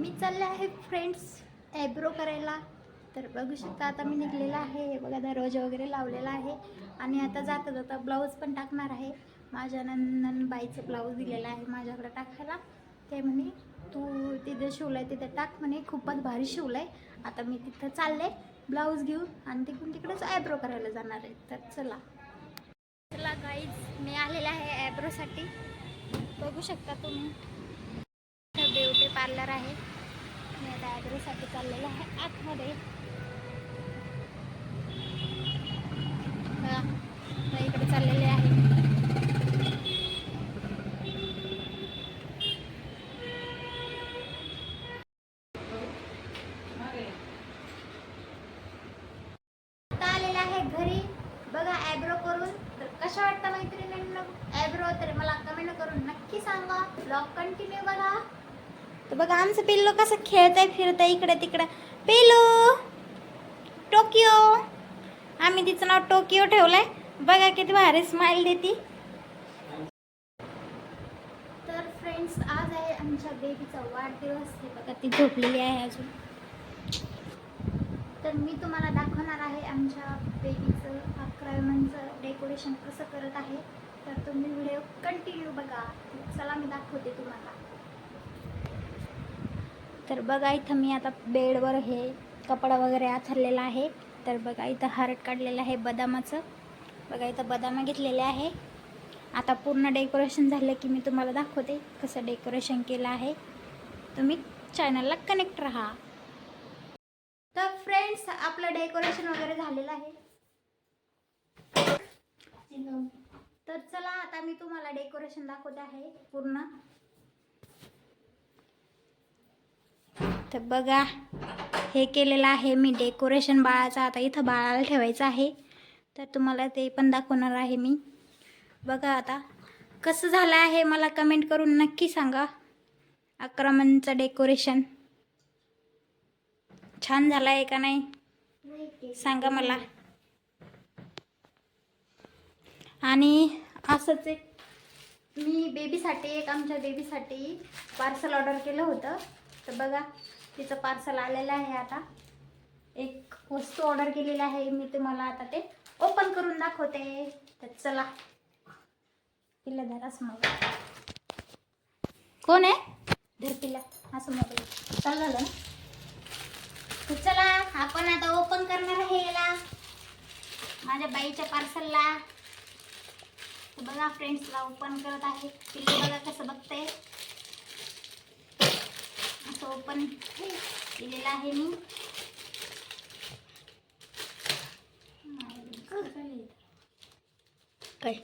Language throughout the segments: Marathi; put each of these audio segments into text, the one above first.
मी चालले आहे फ्रेंड्स ॲब्रो करायला. तर बघू शकता आता मी निघलेला आहे. हे बघा दरवाजा वगैरे लावलेला आहे. आणि आता जाता जाता ब्लाऊज पण टाकणार आहे. माझ्या नंदन बाईचं ब्लाऊज दिलेला आहे माझ्याकडे टाकायला. ते म्हणे तू तिथे आहे तिथे टाक. म्हणे खूपच भारी शिवलाय. आता मी तिथं चालले ब्लाऊज घेऊन आणि तिकडून तिकडेच ॲब्रो करायला जाणार आहे. तर चला. चला गाईज मी आलेला आहे ॲब्रोसाठी बघू शकता तुम्ही. पार्लर आहे. मी आता ॲग्रोसाठी चाललेलं आहे आतमध्ये. इकडे चाललेले आहे. आता आलेलं आहे घरी. बघा ॲब्रो करून. तर कशा वाटतं मैत्रिणींना? ॲब्रो तर मला कमेंट करून नक्की सांगा. ब्लॉग कंटिन्यू बघा. तर बघा आमचं पिल्लो कसं खेळतंय फिरतंय इकडे तिकडं. पिल्लू! टोकियो! आम्ही तिचं नाव टोकियो ठेवलंय. बघा किती भारी स्माइल देती. तर फ्रेंड्स आज आहे आमच्या बेबीचा वाढदिवस. हे बघा ती झोपलेली आहे अजून. तर मी तुम्हाला दाखवणार आहे आमच्या बेबीचं अकराव्या मंथचं डेकोरेशन कसं करत आहे. तर तुम्ही व्हिडिओ कंटिन्यू बघा. चला मी दाखवते तुम्हाला. तर बघा इथं मी आता बेडवर हे कपडा वगैरे आथरलेला आहे. तर बघा इथं हार्ट काढलेलं आहे बदामाचं. बघा इथं बदाम घेतलेले आहे. आता पूर्ण डेकोरेशन झालं की मी तुम्हाला दाखवते कसं डेकोरेशन केलं आहे. तुम्ही चॅनलला कनेक्ट राहा. तर फ्रेंड्स आपलं डेकोरेशन वगैरे झालेलं आहे. तर चला आता मी तुम्हाला डेकोरेशन दाखवते आहे पूर्ण. तर बघा हे केलेलं आहे मी डेकोरेशन बाळाचं. आता इथं बाळाला ठेवायचं आहे. तर तुम्हाला ते पण दाखवणार आहे मी. बघा आता कसं झालं आहे मला कमेंट करून नक्की सांगा. अक्रमणचं डेकोरेशन छान झालं आहे का नाही? सांगा मला. आणि असंच एक मी बेबीसाठी एक आमच्या बेबीसाठी पार्सल ऑर्डर केलं होतं. तर बघा तिचं पार्सल आलेलं आहे आता. एक वस्तू ऑर्डर केलेली आहे. मी तुम्हाला आता ते ओपन करून दाखवते. तर चला. पिल्ला धरा मोबाईल कोण आहे? धर पिल्ला. असं मोबाईल चाल झालं ना? तर चला आपण आता ओपन करणार आहे याला. माझ्या बाईच्या पार्सलला बघा फ्रेंड्सला ओपन करत आहे. पिल्लू बघा कसं बघते असं ओपन केलेलं आहे मी. काय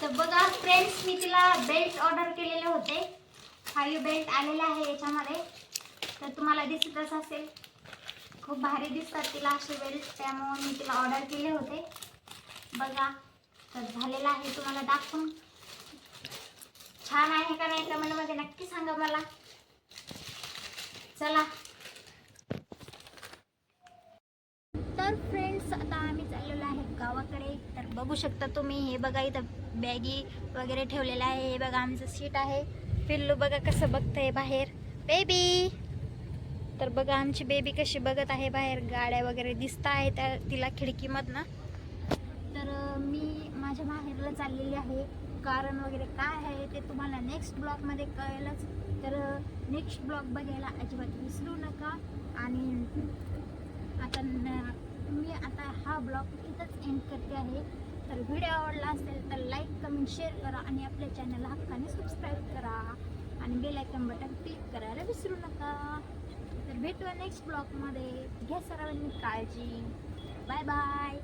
तर बघा फ्रेंड्स मी तिला बेल्ट ऑर्डर केलेले होते. फाईव्ह बेल्ट आलेले आहे याच्यामध्ये. तर तुम्हाला दिसतच असेल. खूप भारी दिसतात तिला असे बेल्ट त्यामुळे मी तिला ऑर्डर केले होते. बघा तर झालेलं आहे तुम्हाला दाखवून. छान आहे का नाही कमेंटमध्ये नक्की सांगा मला. चला. तर फ्रेंड्स आता आम्ही चाललेलो आहे गावाकडे. तर बघू शकता तुम्ही हे बघा इथं बॅगी वगैरे ठेवलेलं आहे. हे बघा आमचं सीट आहे. पिल्लू बघा कसं बघतंय बाहेर. बेबी तर बघा आमची बेबी कशी बघत आहे बाहेर गाड्या वगैरे दिसत आहे त्या तिला खिडकीमधनं. तर मी माझ्या माहेरला चाललेली आहे. कारण वगैरे काय आहे ते तुम्हाला नेक्स्ट ब्लॉगमध्ये कळेलच. तर नेक्स्ट ब्लॉग बघायला अजिबात विसरू नका. आणि आता मी आता हा ब्लॉग इथंच एंड करते आहे. तर व्हिडिओ आवडला असेल तर लाईक कमेंट शेअर करा आणि आपल्या चॅनलला हक्काने सबस्क्राईब करा. आणि बेलायकन बटन क्लिक करायला विसरू नका. तर भेटूया नेक्स्ट ब्लॉगमध्ये घ्या सर्वांनी काळजी. Bye bye